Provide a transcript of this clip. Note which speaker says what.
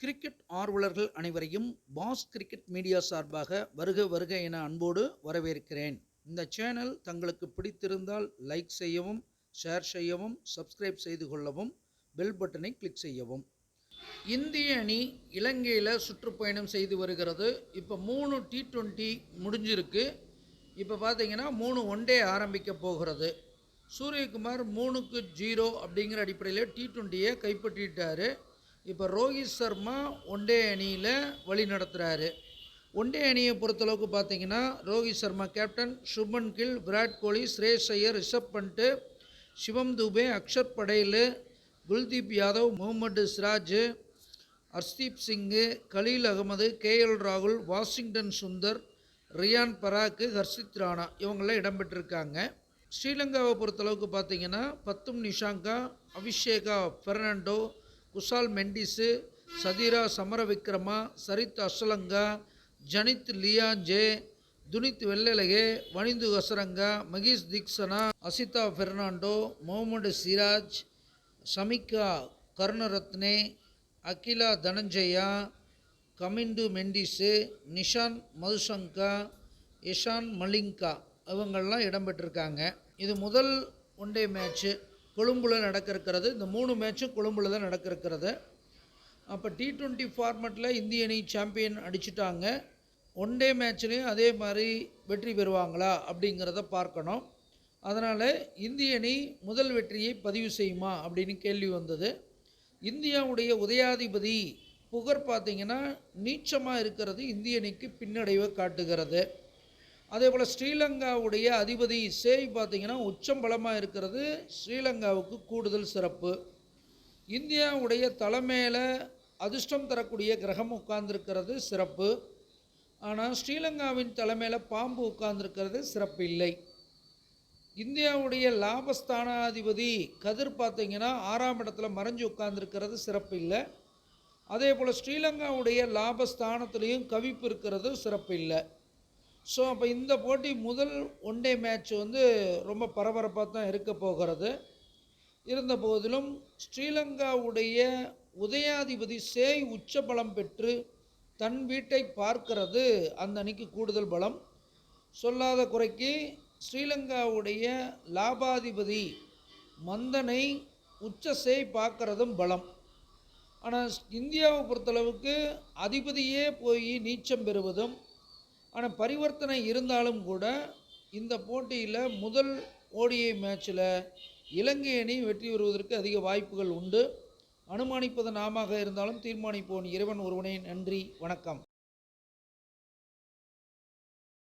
Speaker 1: Cricket ஆர்வலர்கள் அனைவரையும் pass cricket media சார்பாக வருக வருக என அன்போடு வரவேற்கிறேன். இந்த சேனல் தங்களுக்கு பிடித்திருந்தால் லைக் செய்யவும் ஷேர் செய்யவும் சப்ஸ்கிரைப் செய்து கொள்ளவும் பெல் பட்டனை கிளிக் செய்யவும். இந்திய அணி இலங்கையில் சுற்றுப்பயணம் செய்து வருகிறது. இப்போ மூணு டி ட்வெண்ட்டி முடிஞ்சிருக்கு. இப்போ பார்த்தீங்கன்னா மூணு ஒன்டே ஆரம்பிக்க போகிறது. சூரியகுமார் மூணுக்கு ஜீரோ அப்படிங்கிற அடிப்படையில் டி ட்வெண்ட்டியை கைப்பற்றிட்டார். இப்போ ரோஹித் சர்மா ஒன்டே அணியில் வழி நடத்துகிறாரு ஒன்டே அணியை பொறுத்தளவுக்கு பார்த்தீங்கன்னா ரோஹித் சர்மா கேப்டன் சுப்மன் கில் விராட் கோலி ஸ்ரேஷ் ஐயர் ரிஷப் பண்ட்டு சிவம் துபே அக்ஷர் படேல் குல்தீப் யாதவ் முகமது சிராஜ் ஹர்ஸ்தீப் சிங்கு கலீல் அகமது கேஎல் ராகுல் வாஷிங்டன் சுந்தர் ரியான் பராக்கு ஹர்ஷித் ராணா இவங்களாம் இடம்பெற்றிருக்காங்க. ஸ்ரீலங்காவை பொறுத்தளவுக்கு பார்த்தீங்கன்னா பத்தும் நிஷாங்கா அபிஷேகா ஃபெர்னாண்டோ குஷால் மெண்டிஸு சதிரா சமரவிக்ரமா சரித் அஸ்லங்கா ஜனித் லியாஞ்சே துனித் வெள்ளலகே வனிந்து ஹசரங்கா மகேஷ் தீக்ஷனா அசிதா பெர்னாண்டோ முகமது சிராஜ் சமிகா கருணரத்னே அகிலா தனஞ்சயா கமிண்டு மெண்டிஸு நிஷான் மதுசங்கா இஷான் மலிங்கா இவங்கள்லாம் இடம்பெற்றிருக்காங்க. இது முதல் ஒன்டே மேட்ச்சு. கொழும்புல நடக்க இருக்கிறது இந்த மூணு மேட்சும் கொழும்புல தான் நடக்க இருக்கிறது அப்போ டி ட்வெண்ட்டி ஃபார்மெட்டில் இந்திய அணி சாம்பியன் அடிச்சிட்டாங்க. ஒன் டே மேட்ச்லேயும் அதே மாதிரி வெற்றி பெறுவாங்களா அப்படிங்கிறத பார்க்கணும். அதனால் இந்திய அணி முதல் வெற்றியை பதிவு செய்யுமா அப்படின்னு கேள்வி வந்தது. இந்தியாவுடைய உதயாதிபதி புகழ் பார்த்திங்கன்னா நீச்சமாக இருக்கிறது இந்திய அணிக்கு பின்னடைவை காட்டுகிறது. அதே போல் ஸ்ரீலங்காவுடைய அதிபதி இசேய் பார்த்திங்கன்னா உச்சம் பலமாக இருக்கிறது. ஸ்ரீலங்காவுக்கு கூடுதல் சிறப்பு. இந்தியாவுடைய தலைமையில் அதிர்ஷ்டம் தரக்கூடிய கிரகம் உட்கார்ந்துருக்கிறது சிறப்பு. ஆனால் ஸ்ரீலங்காவின் தலைமையில் பாம்பு உட்கார்ந்துருக்கிறது சிறப்பு இல்லை இந்தியாவுடைய லாபஸ்தானாதிபதி கதிர் பார்த்திங்கன்னா ஆறாம் இடத்துல மறைஞ்சு உட்கார்ந்துருக்கிறது சிறப்பு இல்லை அதே போல் ஸ்ரீலங்காவுடைய லாபஸ்தானத்துலேயும் கவிப்பு இருக்கிறது சிறப்பு இல்லை ஸோ அப்போ இந்த போட்டி முதல் ஒன் டே மேட்ச் வந்து ரொம்ப பரபரப்பாக தான் இருக்க போகிறது. இருந்த போதிலும் ஸ்ரீலங்காவுடைய உதயாதிபதி சேய் உச்ச பலம் பெற்று தன் வீட்டை பார்க்கிறது அந்த அணிக்கு கூடுதல் பலம். சொல்லாத குறைக்கு ஸ்ரீலங்காவுடைய லாபாதிபதி மந்தனை உச்ச சேய் பார்க்கறதும் பலம். ஆனால் இந்தியாவை பொறுத்தளவுக்கு அதிபதியே போய் நீச்சம் பெறுவதும் ஆனால் பரிவர்த்தனை இருந்தாலும் கூட இந்த போட்டியில் முதல் ஓடிஐ மேட்ச்சில் இலங்கை அணி வெற்றி பெறுவதற்கு அதிக வாய்ப்புகள் உண்டு. அனுமானிப்பது நாமாக இருந்தாலும் தீர்மானிப்போன் இறைவன் ஒருவனே. நன்றி. வணக்கம்.